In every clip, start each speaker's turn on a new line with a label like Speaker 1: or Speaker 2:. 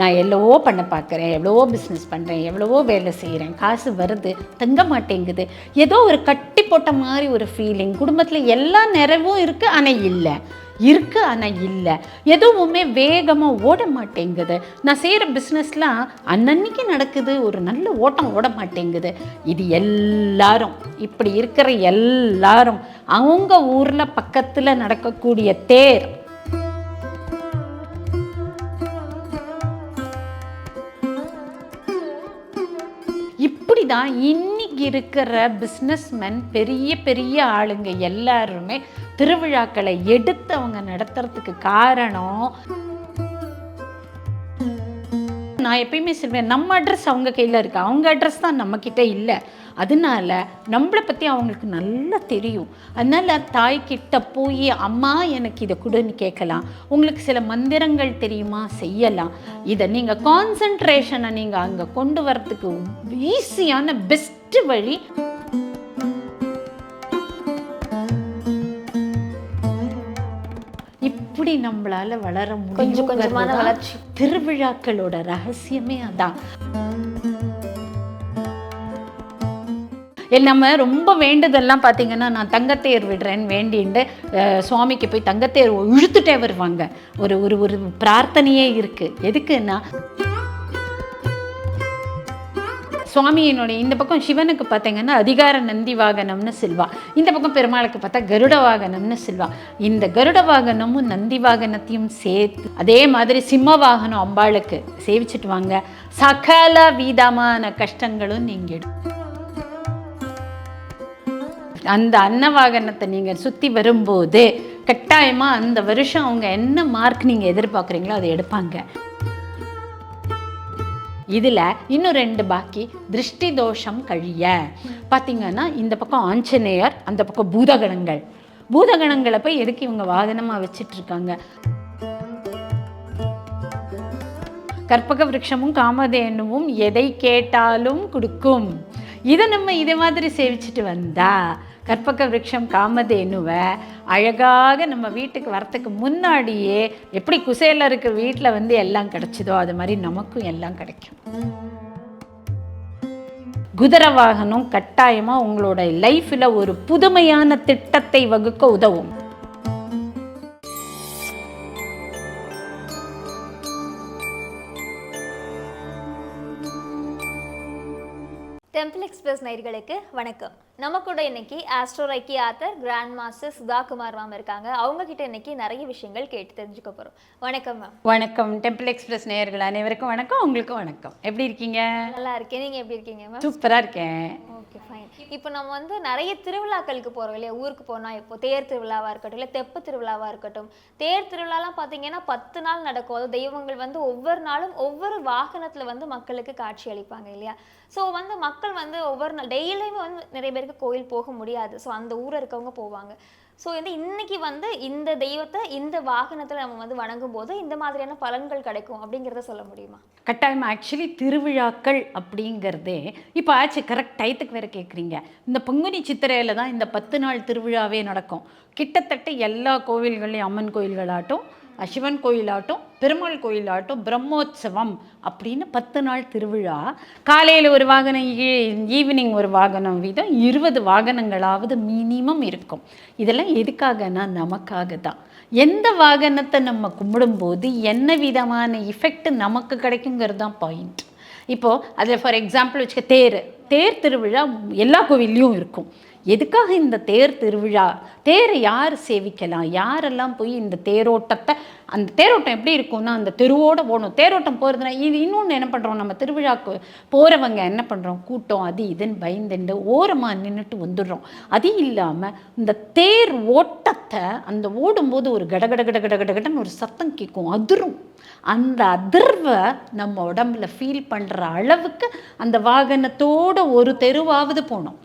Speaker 1: நான் எவ்வளவோ பண்ண பார்க்குறேன் எவ்வளவோ பிஸ்னஸ் பண்ணுறேன் எவ்வளவோ வேலை செய்கிறேன் காசு வருது தங்க மாட்டேங்குது. ஏதோ ஒரு கட்டி போட்ட மாதிரி ஒரு ஃபீலிங் குடும்பத்தில் எல்லா நிறைவும் இருக்குது ஆனால் இல்லை. இருக்குது ஆனால் இல்லை. எதுவுமே வேகமாக ஓட மாட்டேங்குது. நான் செய்கிற பிஸ்னஸ்லாம் அன்னன்னைக்கு நடக்குது ஒரு நல்ல ஓட்டம் ஓட மாட்டேங்குது. இது எல்லாரும் இப்படி இருக்கிற எல்லாரும் அவங்க ஊரில் பக்கத்தில் நடக்கக்கூடிய தேர் தான் இன்னைக்கு இருக்கிற பிஸ்னஸ்மேன் பெரிய பெரிய ஆளுங்க எல்லாருமே திருவிழாக்களை எடுத்து அவங்க நடத்துறதுக்கு காரணம் நான் எப்பயுமே சொல்வேன் நம்ம அட்ரஸ் அவங்க கையில் இருக்குது அவங்க அட்ரஸ் தான் நம்மக்கிட்ட இல்லை. அதனால நம்மளை பற்றி அவங்களுக்கு நல்லா தெரியும். அதனால தாய்கிட்ட போய் அம்மா எனக்கு இதை கொடுன்னு கேட்கலாம். உங்களுக்கு சில மந்திரங்கள் தெரியுமா? செய்யலாம். இதை நீங்கள் கான்சன்ட்ரேஷனை நீங்கள் அங்கே கொண்டு வரத்துக்கு ஈஸியான பெஸ்ட்டு வழி இப்படி நம்மளால வளர
Speaker 2: கொஞ்சம் கொஞ்சமான
Speaker 1: முடியும்
Speaker 2: வளர்ச்சி.
Speaker 1: திருவிழாக்களோட ரகசியமே அதான் நம்ம ரொம்ப வேண்டுதெல்லாம் பார்த்தீங்கன்னா நான் தங்கத்தேர் விடுறேன்னு வேண்டிண்டு அஹ், சுவாமிக்கு போய் தங்கத்தேர் இழுத்துட்டே வருவாங்க. ஒரு ஒரு ஒரு பிரார்த்தனையே இருக்குது எதுக்குன்னா சுவாமியினுடைய இந்த பக்கம் சிவனுக்கு பார்த்தீங்கன்னா அதிகார நந்தி வாகனம்னு செல்வா. இந்த பக்கம் பெருமாளுக்கு பார்த்தா கருட வாகனம்னு செல்வா. இந்த கருட வாகனமும் நந்தி வாகனத்தையும் சேர்த்து அதே மாதிரி சிம்ம வாகனம் அம்பாளுக்கு சேவிச்சிட்டு வாங்க. சகல வீதமான கஷ்டங்களும் நீங்கிடும். அந்த அன்ன வாகனத்தை நீங்கள் சுற்றி வரும்போது கட்டாயமாக அந்த வருஷம் அவங்க என்ன மார்க் நீங்கள் எதிர்பார்க்குறீங்களோ அதை எடுப்பாங்க. இதில் இன்னும் ரெண்டு பாக்கி திருஷ்டி தோஷம் கழிய. பார்த்தீங்கன்னா இந்த பக்கம் ஆஞ்சநேயர் அந்த பக்கம் பூதகணங்கள். பூதகணங்களை போய் எதுக்கு இவங்க வாகனமாக வச்சிட்டு இருக்காங்க கற்பக விரக்ஷமும் காமதேனுவும் எதை கேட்டாலும் கொடுக்கும். இதை நம்ம இதே மாதிரி சேவிச்சுட்டு வந்தால் கற்பக விரக்ஷம் காமதேனுவை அழகாக நம்ம வீட்டுக்கு வரத்துக்கு முன்னாடியே எப்படி குசேலருக்கு வீட்டில் வந்து எல்லாம் கிடைச்சதோ அது மாதிரி நமக்கும் எல்லாம் கிடைக்கும். குதிரை வாகனம் கட்டாயமாக உங்களோட லைஃப்பில் ஒரு புதுமையான திட்டத்தை வகுக்க உதவும்.
Speaker 2: டெம்பிள் எக்ஸ்பிரஸ் நேயர்களுக்கு வணக்கம். நம்ம கூட இன்னைக்கு astro Reiki author grand master Sudhakumar ma'am இருக்காங்க. அவங்க கிட்ட இன்னைக்கு நிறைய விஷயங்கள் கேட்டு தெரிஞ்சுக்க போறோம். வணக்கம் மேம்
Speaker 1: வணக்கம். டெம்பிள் எக்ஸ்பிரஸ் நேயர்கள் அனைவருக்கும் வணக்கம். உங்களுக்கும் வணக்கம். எப்படி இருக்கீங்க?
Speaker 2: நல்லா இருக்கேன். நீங்க எப்படி இருக்கீங்க மேம்
Speaker 1: சூப்பராக இருக்கேன்.
Speaker 2: ஓகே ஃபைன் இப்போ நம்ம வந்து நிறைய திருவிழாக்களுக்கு போகிறோம் இல்லையா? ஊருக்கு போனால் இப்போ தேர் திருவிழாவாக இருக்கட்டும் இல்லை தெப்பு திருவிழாவாக இருக்கட்டும் தேர் திருவிழாலாம் பார்த்தீங்கன்னா பத்து நாள் நடக்கும். அது தெய்வங்கள் வந்து ஒவ்வொரு நாளும் ஒவ்வொரு வாகனத்தில் வந்து மக்களுக்கு காட்சி அளிப்பாங்க இல்லையா? ஸோ வந்து மக்கள் வந்து ஒவ்வொரு நாள் டெய்லியுமே வந்து நிறைய பேருக்கு கோயில் போக முடியாது. ஸோ அந்த ஊரில் இருக்கவங்க போவாங்க. ஸோ வந்து இன்னைக்கு வந்து இந்த தெய்வத்தை இந்த வாகனத்தில் நம்ம வந்து வணங்கும் போது இந்த மாதிரியான பலன்கள் கிடைக்கும் அப்படிங்கிறத சொல்ல முடியுமா?
Speaker 1: கட்டாயம் ஆக்சுவலி திருவிழாக்கள் அப்படிங்கிறதே இப்போ ஆச்சு கரெக்ட் டயத்துக்கு வேறு கேட்குறீங்க இந்த பங்குனி சித்திரையில் தான் இந்த பத்து நாள் திருவிழாவே நடக்கும். கிட்டத்தட்ட எல்லா கோவில்கள்லையும் அம்மன் கோயில்களாட்டும் சிவன் கோயிலாகட்டும் பெருமாள் கோயிலாகட்டும் பிரம்மோற்சவம் அப்படின்னு பத்து நாள் திருவிழா. காலையில் ஒரு வாகனம் ஈவினிங் ஒரு வாகனம் வீதம் இருபது வாகனங்களாவது மினிமம் இருக்கும். இதெல்லாம் எதுக்காகனா நமக்காக தான் எந்த வாகனத்தை நம்ம கும்பிடும்போது என்ன விதமான இஃபெக்ட் நமக்கு கிடைக்குங்கிறது தான் பாயிண்ட் இப்போது அதில் ஃபார் எக்ஸாம்பிள் வச்சுக்க தேர். தேர் திருவிழா எல்லா கோவில்லையும் இருக்கும். எதுக்காக இந்த தேர் திருவிழா? தேரை யார் சேவிக்கலாம் யாரெல்லாம் போய் இந்த தேரோட்டத்தை அந்த தேரோட்டம் எப்படி இருக்கும்னா அந்த தெருவோட போகணும். தேரோட்டம் போகிறதுனா இது இன்னொன்று என்ன பண்ணுறோம் நம்ம திருவிழாக்கு போகிறவங்க என்ன பண்ணுறோம் கூட்டம் அது இதுன்னு பயந்துண்டு ஓரமாக நின்றுட்டு வந்துடுறோம். அது இல்லாமல் இந்த தேர் ஓட்டத்தை அந்த ஓடும்போது ஒரு கடகட கட கட கடகடன்னு ஒரு சத்தம் கேட்கும். அதிரும். அந்த அதிர்வை நம்ம உடம்புல ஃபீல் பண்ணுற அளவுக்கு அந்த வாகனத்தோட ஒரு தெருவாவது போனோம்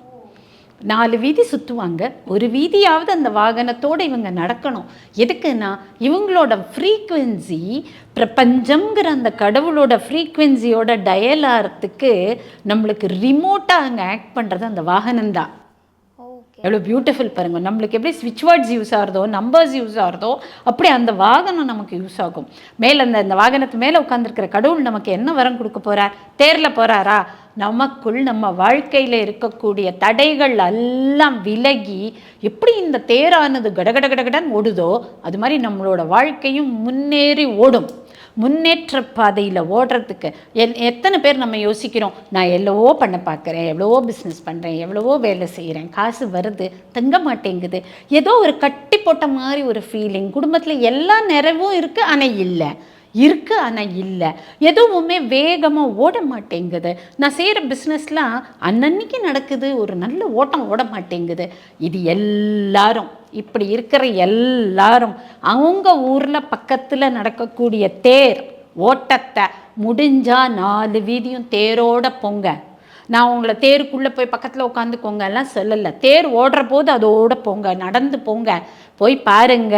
Speaker 1: நாலு வீதி சுற்றுவாங்க ஒரு வீதியாவது அந்த வாகனத்தோடு இவங்க நடக்கணும். எதுக்குன்னா இவங்களோட ஃப்ரீக்குவென்சி பிரபஞ்சம்ங்கிற அந்த கடவுளோட ஃப்ரீக்குவென்சியோட டயல் ஆகிறதுக்கு நம்மளுக்கு ரிமோட்டாக அங்கே ஆக்ட் பண்ணுறது அந்த வாகனம்தான். எவ்வளோ பியூட்டிஃபுல் பாருங்கள் நம்மளுக்கு எப்படி ஸ்விட்ச் வேர்ட்ஸ் யூஸ் ஆகிறதோ நம்பர்ஸ் யூஸ் ஆகிறதோ அப்படி அந்த வாகனம் நமக்கு யூஸ் ஆகும். மேலே அந்த அந்த வாகனத்து மேலே உட்காந்துருக்கிற கடவுள் நமக்கு என்ன வரம் கொடுக்க போகிறார் தேரில் போகிறாரா நமக்குள் நம்ம வாழ்க்கையில் இருக்கக்கூடிய தடைகள் எல்லாம் விலகி எப்படி இந்த தேரானது கடகட கடகடன் ஓடுதோ அது மாதிரி நம்மளோட வாழ்க்கையும் முன்னேறி ஓடும். முன்னேற்ற பாதையில் ஓடுறதுக்கு என் எத்தனை பேர் நம்ம யோசிக்கிறோம் நான் எவ்வளவோ பண்ண பார்க்குறேன் எவ்வளவோ பிஸ்னஸ் பண்ணுறேன் எவ்வளவோ வேலை செய்கிறேன் காசு வருது தங்க மாட்டேங்குது. ஏதோ ஒரு கட்டி போட்ட மாதிரி ஒரு ஃபீலிங் குடும்பத்தில் எல்லா நிறைவும் இருக்குது ஆனால் இல்லை. இருக்கு ஆனால் இல்லை. எதுவுமே வேகமாக ஓட மாட்டேங்குது நான் செய்கிற பிஸ்னஸ்லாம் அன்னன்னைக்கு நடக்குது ஒரு நல்ல ஓட்டம் ஓட மாட்டேங்குது இது எல்லாரும் இப்படி இருக்கிற எல்லாரும் அவங்க ஊரில் பக்கத்தில் நடக்கக்கூடிய தேர் ஓட்டத்தை முடிஞ்சா நாலு வீதியும் தேரோட பொங்க. நான் உங்களை தேருக்குள்ளே போய் பக்கத்தில் உட்காந்துக்கோங்க எல்லாம் சொல்லலை. தேர் ஓடுற போது அதோட போங்க நடந்து போங்க. போய் பாருங்க.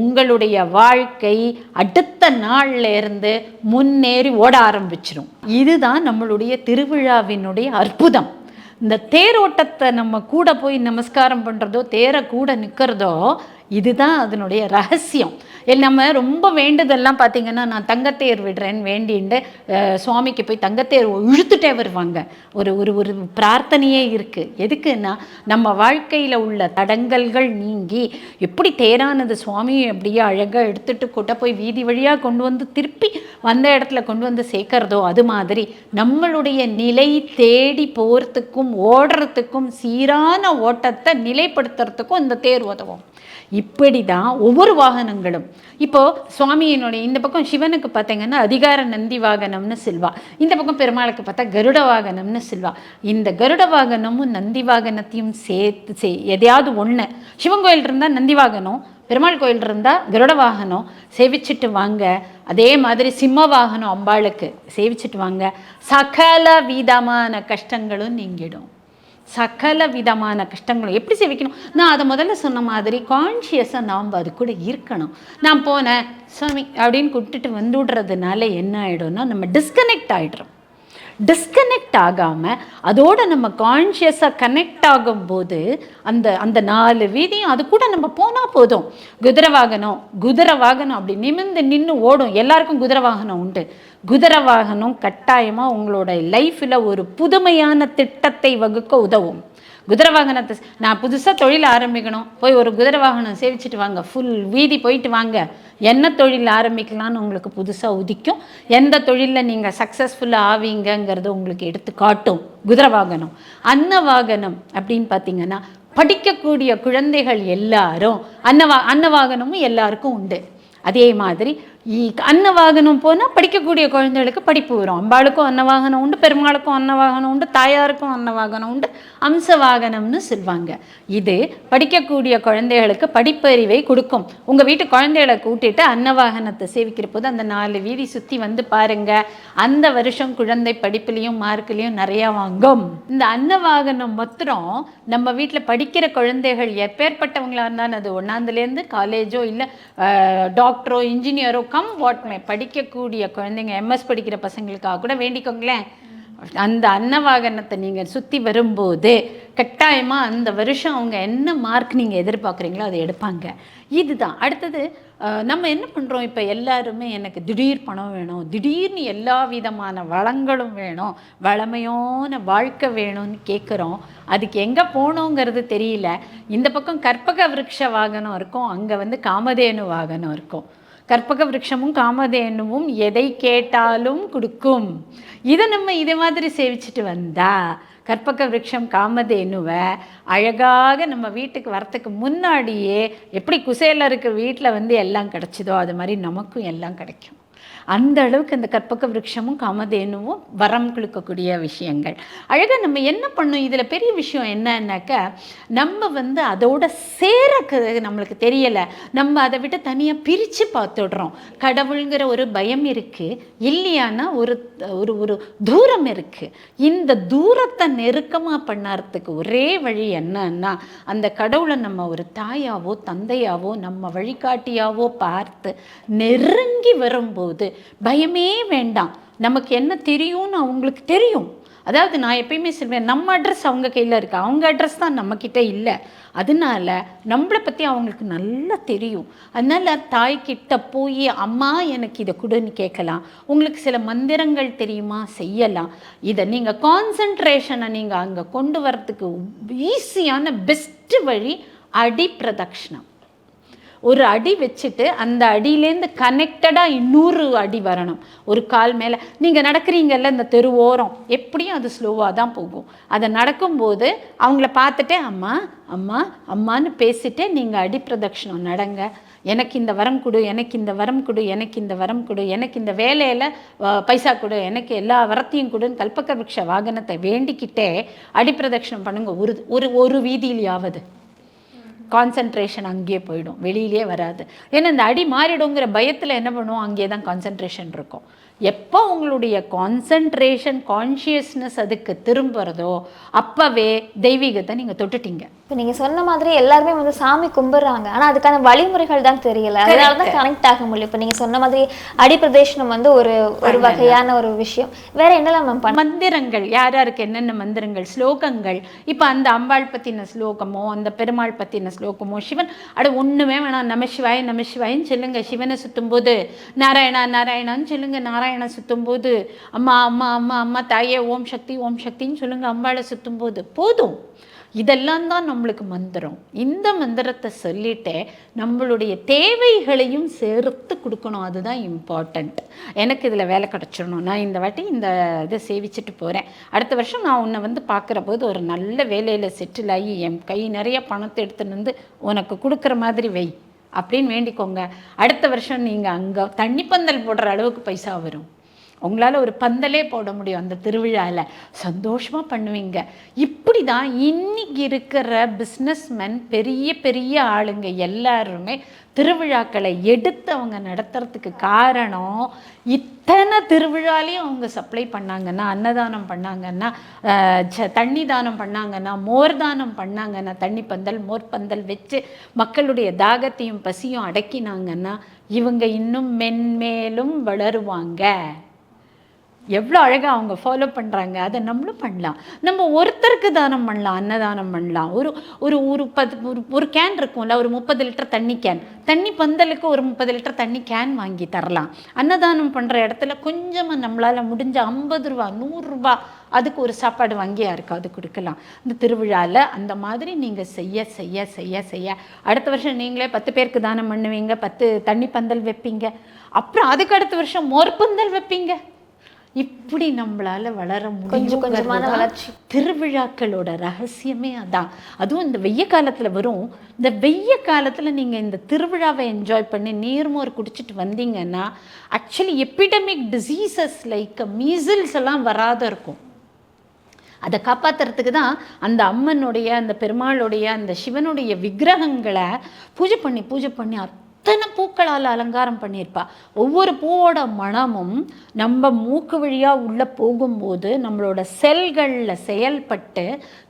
Speaker 1: உங்களுடைய வாழ்க்கை அடுத்த நாள்லேருந்து முன்னேறி ஓட ஆரம்பிச்சிடும் இதுதான் நம்மளுடைய திருவிழாவினுடைய அற்புதம். இந்த தேரோட்டத்தை நம்ம கூட போய் நமஸ்காரம் பண்ணுறதோ தேரை கூட நிற்கிறதோ இதுதான் அதனுடைய ரகசியம். நம்ம ரொம்ப வேண்டுதெல்லாம் பார்த்தீங்கன்னா நான் தங்கத்தேர் விடுறேன்னு வேண்டிண்டு சுவாமிக்கு போய் தங்கத்தேர் இழுத்துட்டே வருவாங்க. ஒரு ஒரு ஒரு பிரார்த்தனையே இருக்குது எதுக்குன்னா நம்ம வாழ்க்கையில் உள்ள தடங்கல்கள் நீங்கி எப்படி தேரானது சுவாமியை அப்படியே அழகாக எடுத்துகிட்டு கூட்ட போய் வீதி வழியாக கொண்டு வந்து திருப்பி வந்த இடத்துல கொண்டு வந்து சேர்க்கறதோ அது மாதிரி நம்மளுடைய நிலை தேடி போகிறதுக்கும் ஓடுறதுக்கும் சீரான ஓட்டத்தை நிலைப்படுத்துறதுக்கும் இந்த தேர் உதவும். இப்படி தான் ஒவ்வொரு வாகனங்களும். இப்போது சுவாமியினுடைய இந்த பக்கம் சிவனுக்கு பார்த்தீங்கன்னா அதிகார நந்தி வாகனம்னு செல்வா. இந்த பக்கம் பெருமாளுக்கு பார்த்தா கருட வாகனம்னு செல்வா. இந்த கருட வாகனமும் நந்தி வாகனத்தையும் சேர்த்து சே எதையாவது ஒன்று சிவன் கோயில் இருந்தால் நந்தி வாகனம் பெருமாள் கோயில் இருந்தால் கருட வாகனம் சேவிச்சிட்டு வாங்க. அதே மாதிரி சிம்ம வாகனம் அம்பாளுக்கு சேவிச்சிட்டு வாங்க. சகல விதமான கஷ்டங்களும் நீங்கிடும். சகல விதமான கஷ்டங்களும் எப்படி சேவிக்கணும் நான் அதை முதல்ல சொன்ன மாதிரி கான்ஷியஸாக நாம் அது கூட இருக்கணும். நான் போனேன் சாமி அப்படின்னு கூப்பிட்டுட்டு வந்து விடுறதுனால என்ன ஆகிடும்னா நம்ம டிஸ்கனெக்ட் ஆகிடுறோம் டிஸ்கனெக்ட் ஆகாமல் அதோடு நம்ம கான்ஷியஸாக கனெக்ட் ஆகும்போது அந்த அந்த நாலு வீதியும் அது கூட நம்ம போனால் போதும். குதிரை வாகனம் குதிரை வாகனம் அப்படி நிமிர்ந்து நின்று ஓடும். எல்லாருக்கும் குதிரை வாகனம் உண்டு. குதிரை வாகனம் கட்டாயமாக உங்களோட லைஃப்பில் ஒரு புதுமையான திட்டத்தை வகுக்க உதவும். குதிரை வாகனத்தை நான் புதுசாக தொழில் ஆரம்பிக்கணும். போய் ஒரு குதிரை வாகனம் சேவிச்சிட்டு வாங்க. ஃபுல் வீதி போயிட்டு வாங்க. என்ன தொழில் ஆரம்பிக்கலாம்னு உங்களுக்கு புதுசாக உதிக்கும். எந்த தொழிலில் நீங்கள் சக்ஸஸ்ஃபுல்லாக ஆவீங்கங்கிறது உங்களுக்கு எடுத்து காட்டும். குதிரை வாகனம் அன்ன வாகனம் அப்படின்னு பார்த்தீங்கன்னா படிக்கக்கூடிய குழந்தைகள் எல்லாரும் அன்னவா அன்ன வாகனமும் எல்லாருக்கும் உண்டு. அதே மாதிரி அன்னவாகனம் போனால் படிக்கக்கூடிய குழந்தைகளுக்கு படிப்பு வரும் அம்பாளுக்கும் அன்னவாகனம் உண்டு பெருமாளுக்கும் அன்னவாகனம் உண்டு தாயாருக்கும் அன்னவாகனம் உண்டு அம்சவாகனம்னு சொல்லுவாங்க இது படிக்கக்கூடிய குழந்தைகளுக்கு படிப்பறிவை கொடுக்கும் உங்கள் வீட்டு குழந்தைகளை கூட்டிட்டு அன்னவாகனத்தை சேவிக்கிற போது அந்த நாலு வீதி சுற்றி வந்து பாருங்கள் அந்த வருஷம் குழந்தை படிப்புலேயும் மார்க்லேயும் நிறையா வாங்கும் இந்த அன்னவாகனம் மொத்தம் நம்ம வீட்டில் படிக்கிற குழந்தைகள் எப்பேற்பட்டவங்களாக இருந்தாலும் அது ஒன்றாந்துலேருந்து காலேஜோ இல்லை டாக்டரோ இன்ஜினியரோ கம் வாட்மே படிக்கக்கூடிய குழந்தைங்க எம்எஸ் படிக்கிற பசங்களுக்காக கூட வேண்டிக்கோங்களேன். அந்த அன்னவாகனத்தை நீங்கள் சுற்றி வரும்போது கட்டாயமாக அந்த வருஷம் அவங்க என்ன மார்க் நீங்கள் எதிர்பார்க்குறீங்களோ அதை எடுப்பாங்க. இதுதான். அடுத்தது நம்ம என்ன பண்ணுறோம் இப்போ எல்லாருமே எனக்கு திடீர் பணம் வேணும் திடீர்னு எல்லா விதமான வளங்களும் வேணும் வளமையான வாழ்க்கை வேணும்னு கேட்குறோம் அதுக்கு எங்கே போகணுங்கிறது தெரியல. இந்த பக்கம் கற்பக விருட்ச வாகனம் இருக்கும் அங்கே வந்து காமதேனு வாகனம் இருக்கும். கற்பக விரக்ஷமும் காமதேனுவும் எதை கேட்டாலும் கொடுக்கும். இதை நம்ம இதே மாதிரி சேவிச்சுட்டு வந்தா கற்பக விரக்ஷம் காமதேனுவை அழகாக நம்ம வீட்டுக்கு வரத்துக்கு முன்னாடியே எப்படி குசேலருக்கு வீட்டில் வந்து எல்லாம் கிடச்சிதோ அது மாதிரி நமக்கும் எல்லாம் கிடைக்கும். அந்த அளவுக்கு அந்த கற்பக விருட்சமும் காமதேனுவும் வரம் கொடுக்கக்கூடிய விஷயங்கள். அழகாக நம்ம என்ன பண்ணும்? இதில் பெரிய விஷயம் என்னன்னாக்கா நம்ம வந்து அதோட சேரக்கு நம்மளுக்கு தெரியலை. நம்ம அதை விட்டு தனியாக பிரித்து பார்த்துடுறோம். கடவுளுங்கிற ஒரு பயம் இருக்குது இல்லையானா ஒரு ஒரு ஒரு தூரம் இருக்குது இந்த தூரத்தை நெருக்கமாக பண்ணறதுக்கு ஒரே வழி என்னன்னா அந்த கடவுளை நம்ம ஒரு தாயாவோ தந்தையாவோ நம்ம வழிகாட்டியாவோ பார்த்து நெருங்கி வரும்போது பயமே வேண்டாம். நமக்கு என்ன தெரியும்னு அவங்களுக்கு தெரியும். அதாவது நான் எப்பயுமே சொல்வேன் நம்ம அட்ரஸ் அவங்க கையில் இருக்கு. அவங்க அட்ரஸ் தான் நம்மக்கிட்ட இல்லை. அதனால நம்மளை பற்றி அவங்களுக்கு நல்லா தெரியும். அதனால் தாய்கிட்ட போய் அம்மா எனக்கு இதை கொடுன்னு கேட்கலாம். உங்களுக்கு சில மந்திரங்கள் தெரியுமா? செய்யலாம். இதை நீங்கள் கான்சன்ட்ரேஷனை நீங்கள் அங்கே கொண்டு வரத்துக்கு ஈஸியான பெஸ்ட்டு வழி அடி ஒரு அடி வச்சுட்டு அந்த அடியிலேருந்து கனெக்டடாக இன்னொரு அடி வரணும். ஒரு கால் மேலே. நீங்கள் நடக்கிறீங்கல்ல இந்த தெரு ஓரம் எப்படியும் அது ஸ்லோவாக தான் போகும். அதை நடக்கும்போது அவங்கள பார்த்துட்டே அம்மா அம்மா அம்மான்னு பேசிட்டு நீங்கள் அடி பிரதட்சிணம் நடங்க. எனக்கு இந்த வரம் கொடு எனக்கு இந்த வரம் கொடு எனக்கு இந்த வரம் கொடு எனக்கு இந்த வேலையில் பைசா கொடு எனக்கு எல்லா வரத்தையும் கொடுன்னு கல்பக வாகனத்தை வேண்டிக்கிட்டே அடி பிரதட்சணம் பண்ணுங்க. ஒரு ஒரு ஒரு வீதியிலையாவது. கான்சன்ட்ரேஷன் அங்கேயே போயிடும் வெளியிலே வராது. ஏன்னா இந்த அடி மாறிடுங்கிற பயத்தில் என்ன பண்ணுவோம்? அங்கேயே தான் கான்சன்ட்ரேஷன் இருக்கும். எப்போ உங்களுடைய கான்சன்ட்ரேஷன் கான்ஷியஸ்னஸ் அதுக்கு திரும்புறதோ அப்போவே தெய்வீகத்தை நீங்கள் தொட்டுட்டீங்க.
Speaker 2: இப்போ நீங்க சொன்ன மாதிரி எல்லாருமே வந்து சாமி கும்பிடுறாங்க. ஆனா அதுக்கான வழிமுறைகள் தான் தெரியல. அதனால தான் கனெக்ட் ஆக முடியல. இப்போ நீங்க சொன்ன மாதிரி அடிப்பிரதேசனம் வந்து ஒரு ஒரு வகையான ஒரு விஷயம். வேற என்னெல்லாம் மேம்
Speaker 1: மந்திரங்கள். யார் யாருக்கு என்னென்ன மந்திரங்கள்? ஸ்லோகங்கள். இப்போ அந்த அம்பாள் பற்றின ஸ்லோகமோ அந்த பெருமாள் பற்றின ஸ்லோகமோ சிவன் அட ஒன்றுமே வேணாம். நம சிவாய நம சிவாயின்னு சொல்லுங்க. சிவனை சுத்தும்போது நாராயணா நாராயணான்னு சொல்லுங்க. நாராயணா சுத்தும்போது அம்மா அம்மா அம்மா அம்மா தாயே ஓம் சக்தி ஓம் சக்தின்னு சொல்லுங்க. அம்பாளை சுத்தும்போது போதும். இதெல்லாம் தான் நம்மளுக்கு மந்திரம். இந்த மந்திரத்தை சொல்லிட்டு நம்மளுடைய தேவைகளையும் சேர்த்து கொடுக்கணும். அதுதான் இம்பார்ட்டண்ட் எனக்கு இதில் வேலை கிடச்சிடணும். நான் இந்த வாட்டி இந்த இதை சேவிச்சுட்டு போகிறேன் அடுத்த வருஷம் நான் உன்னை வந்து பார்க்குற போது ஒரு நல்ல வேலையில் செட்டில் ஆகி என் கை நிறைய பணத்தை எடுத்துன்னு வந்து உனக்கு கொடுக்குற மாதிரி வை அப்படின்னு வேண்டிக்கோங்க. அடுத்த வருஷம் நீங்கள் அங்கே தண்ணி பந்தல் போடுற அளவுக்கு பைசா வரும். உங்களால் ஒரு பந்தலே போட முடியும் அந்த திருவிழாவில் சந்தோஷமாக பண்ணுவீங்க. இப்படி தான் இன்னைக்கு இருக்கிற பிஸ்னஸ்மேன் பெரிய பெரிய ஆளுங்க எல்லாருமே திருவிழாக்களை எடுத்து அவங்க நடத்துறதுக்கு காரணம் இத்தனை திருவிழாலையும் அவங்க சப்ளை பண்ணாங்கன்னா அன்னதானம் பண்ணாங்கன்னா ச- தண்ணி தானம் பண்ணாங்கன்னா மோர் தானம் பண்ணாங்கன்னா தண்ணி பந்தல் மோர் பந்தல் வச்சு மக்களுடைய தாகத்தையும் பசியும் அடக்கினாங்கன்னா இவங்க இன்னும் மென்மேலும் வளருவாங்க. எவ்வளோ அழகாக அவங்க ஃபாலோ பண்ணுறாங்க அதை நம்மளும் பண்ணலாம். நம்ம ஒருத்தருக்கு தானம் பண்ணலாம் அன்னதானம் பண்ணலாம். ஒரு ஒரு ஒரு பத்து ஒரு ஒரு கேன் இருக்கும்ல ஒரு முப்பது லிட்டர் தண்ணி கேன் தண்ணி பந்தலுக்கு ஒரு முப்பது லிட்டர் தண்ணி கேன் வாங்கி தரலாம். அன்னதானம் பண்ணுற இடத்துல கொஞ்சமாக நம்மளால் முடிஞ்ச ஐம்பது ரூபா நூறுரூபா அதுக்கு ஒரு சாப்பாடு வாங்கி யாருக்காவது கொடுக்கலாம். இந்த திருவிழாவில் அந்த மாதிரி நீங்கள் செய்ய செய்ய செய்ய செய்ய. அடுத்த வருஷம் நீங்களே பத்து பேருக்கு தானம் பண்ணுவீங்க பத்து தண்ணி பந்தல் வைப்பீங்க. அப்புறம் அதுக்கு அடுத்த வருஷம் மோர் பந்தல் வைப்பீங்க. இப்படி நம்மளால வளர
Speaker 2: கொஞ்சம் கொஞ்சமான
Speaker 1: முடியும்
Speaker 2: வளர்ச்சி.
Speaker 1: திருவிழாக்களோட ரகசியமே அதான். அதுவும் இந்த வெய்ய காலத்துல வரும். இந்த வெய்ய காலத்துல நீங்க இந்த திருவிழாவை என்ஜாய் பண்ணி நீர்மோர் குடிச்சிட்டு வந்தீங்கன்னா actually epidemic diseases like measles எல்லாம் வராத இருக்கும். அதை காப்பாத்துறதுக்கு தான் அந்த அம்மனுடைய அந்த பெருமாளுடைய அந்த சிவனுடைய விக்கிரகங்களை பூஜை பண்ணி பூஜை பண்ணி அத்தனை பூக்களால் அலங்காரம் பண்ணியிருப்பா? ஒவ்வொரு பூவோட மணமும் நம்ம மூக்கு வழியாக உள்ளே போகும்போது நம்மளோட செல்களில் செயல்பட்டு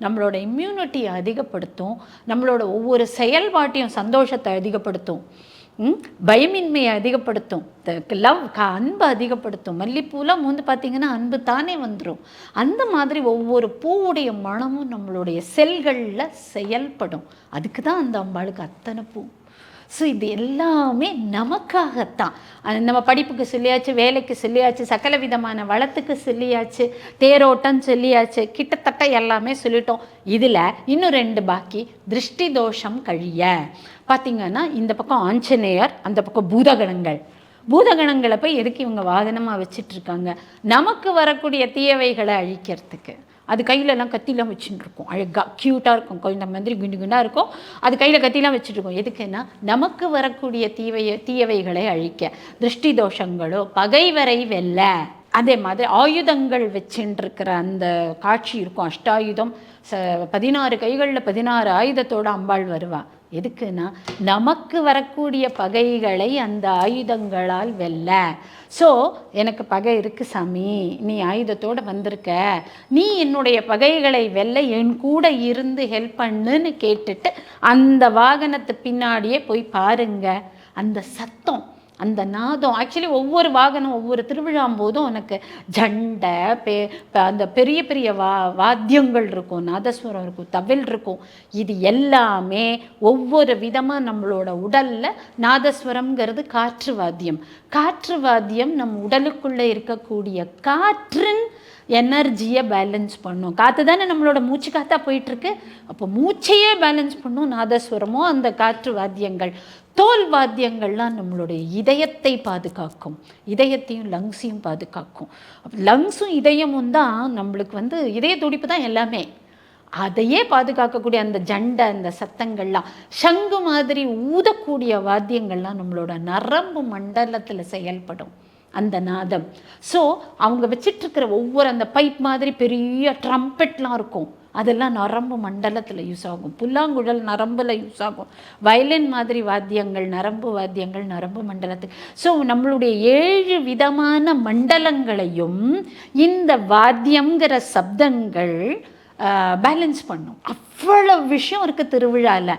Speaker 1: நம்மளோட இம்யூனிட்டியை அதிகப்படுத்தும். நம்மளோட ஒவ்வொரு செயல்பாட்டையும் சந்தோஷத்தை அதிகப்படுத்தும். பயமின்மையை அதிகப்படுத்தும். லவ் அன்பை அதிகப்படுத்தும். மல்லிப்பூலாம் வந்து பார்த்தீங்கன்னா அன்பு தானே வந்துடும் அந்த மாதிரி ஒவ்வொரு பூவுடைய மனமும் நம்மளுடைய செல்களில் செயல்படும். அதுக்கு தான் அந்த அம்பாளுக்கு அத்தனை பூ. ஸோ இது எல்லாமே நமக்காகத்தான். நம்ம படிப்புக்கு சொல்லியாச்சு வேலைக்கு சொல்லியாச்சு சகல விதமான வளத்துக்கு சொல்லியாச்சு தேரோட்டம் சொல்லியாச்சு கிட்டத்தட்ட எல்லாமே சொல்லிட்டோம். இதில் இன்னும் ரெண்டு பாக்கி திருஷ்டி தோஷம் கழிய. பார்த்தீங்கன்னா இந்த பக்கம் ஆஞ்சநேயர் அந்த பக்கம் பூதகணங்கள். பூதகணங்களை போய் எதுக்கு இவங்க வாகனமாக வச்சிட்ருக்காங்க நமக்கு வரக்கூடிய தீயவைகளை அழிக்கிறதுக்கு. அது கையிலலாம் கத்திலாம் வச்சுட்டு இருக்கும் அழகாக க்யூட்டாக இருக்கும். குழந்த மாதிரி குண்டு குண்டாக இருக்கும். அது கையில் கத்திலாம் வச்சுட்டு இருக்கும் எதுக்குன்னா நமக்கு வரக்கூடிய தீவைய தீயவைகளை அழிக்க திருஷ்டி தோஷங்களோ பகைவரை வெல்ல. அதே மாதிரி ஆயுதங்கள் வச்சுட்டு அந்த காட்சி இருக்கும். அஷ்டாயுதம் ச பதினாறு கைகளில் பதினாறு ஆயுதத்தோட அம்பாள் வருவா. எதுக்குன்னா நமக்கு வரக்கூடிய பகைகளை அந்த ஆயுதங்களால் வெல்ல. ஸோ எனக்கு பகை இருக்கு சாமி நீ ஆயுதத்தோடு வந்திருக்க. நீ என்னுடைய பகைகளை வெல்ல என் கூட இருந்து ஹெல்ப் பண்ணுன்னு கேட்டுட்டு அந்த வாகனத்து பின்னாடியே போய் பாருங்க. அந்த சத்தம் அந்த நாதம் ஆக்சுவலி ஒவ்வொரு வாகனம் ஒவ்வொரு திருவிழாம் போதும் உனக்கு ஜண்டை பெ அந்த பெரிய பெரிய வா வாத்தியங்கள் இருக்கும் நாதஸ்வரம் இருக்கும் தவில் இருக்கும். இது எல்லாமே ஒவ்வொரு விதமாக நம்மளோட உடலில் நாதஸ்வரம்ங்கிறது காற்று வாத்தியம். காற்று வாத்தியம் நம் உடலுக்குள்ளே இருக்கக்கூடிய காற்றின் எனர்ஜியை பேலன்ஸ் பண்ணும். காற்று தானே நம்மளோட மூச்சு காற்றா போயிட்டுருக்கு அப்போ மூச்சையே பேலன்ஸ் பண்ணும் நாதஸ்வரமோ அந்த காற்று வாத்தியங்கள். தோல் வாத்தியங்கள்லாம் நம்மளுடைய இதயத்தை பாதுகாக்கும். இதயத்தையும் லங்ஸையும் பாதுகாக்கும். லங்ஸும் இதயமும் தான் நம்மளுக்கு வந்து இதய துடிப்பு தான் எல்லாமே. அதையே பாதுகாக்கக்கூடிய அந்த ஜண்டை அந்த சத்தங்கள்லாம் சங்கு மாதிரி ஊதக்கூடிய வாத்தியங்கள்லாம் நம்மளோட நரம்பு மண்டலத்தில் செயல்படும். அந்த நாதம். ஸோ அவங்க வச்சிட்ருக்கிற ஒவ்வொரு அந்த பைப் மாதிரி பெரிய ட்ரம்பெட்லாம் இருக்கும். அதெல்லாம் நரம்பு மண்டலத்தில் யூஸ் ஆகும். புல்லாங்குழல் நரம்பில் யூஸ் ஆகும். வயலின் மாதிரி வாத்தியங்கள் நரம்பு வாத்தியங்கள் நரம்பு மண்டலத்துக்கு ஸோ நம்மளுடைய ஏழு விதமான மண்டலங்களையும் இந்த வாத்தியங்கிற சப்தங்கள் பேலன்ஸ் பண்ணும். அவ்வளவு விஷயம் இருக்குது திருவிழாவில்